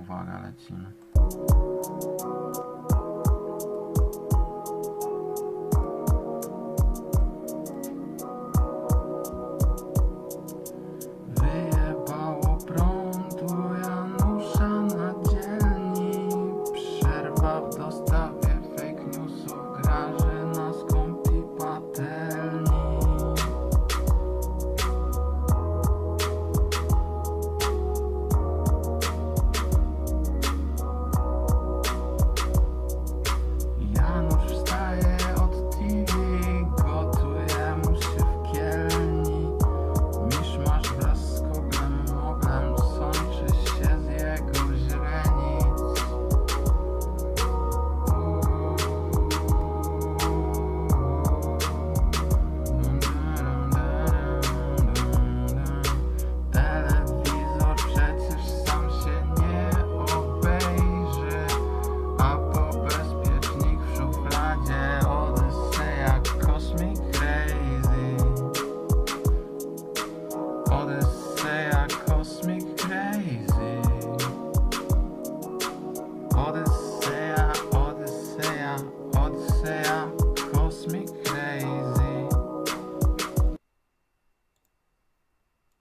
Uwaga, lecimy. Wyjebało prądu Janusza na dzielni. Przerwa w dostawie fake newsów. all this?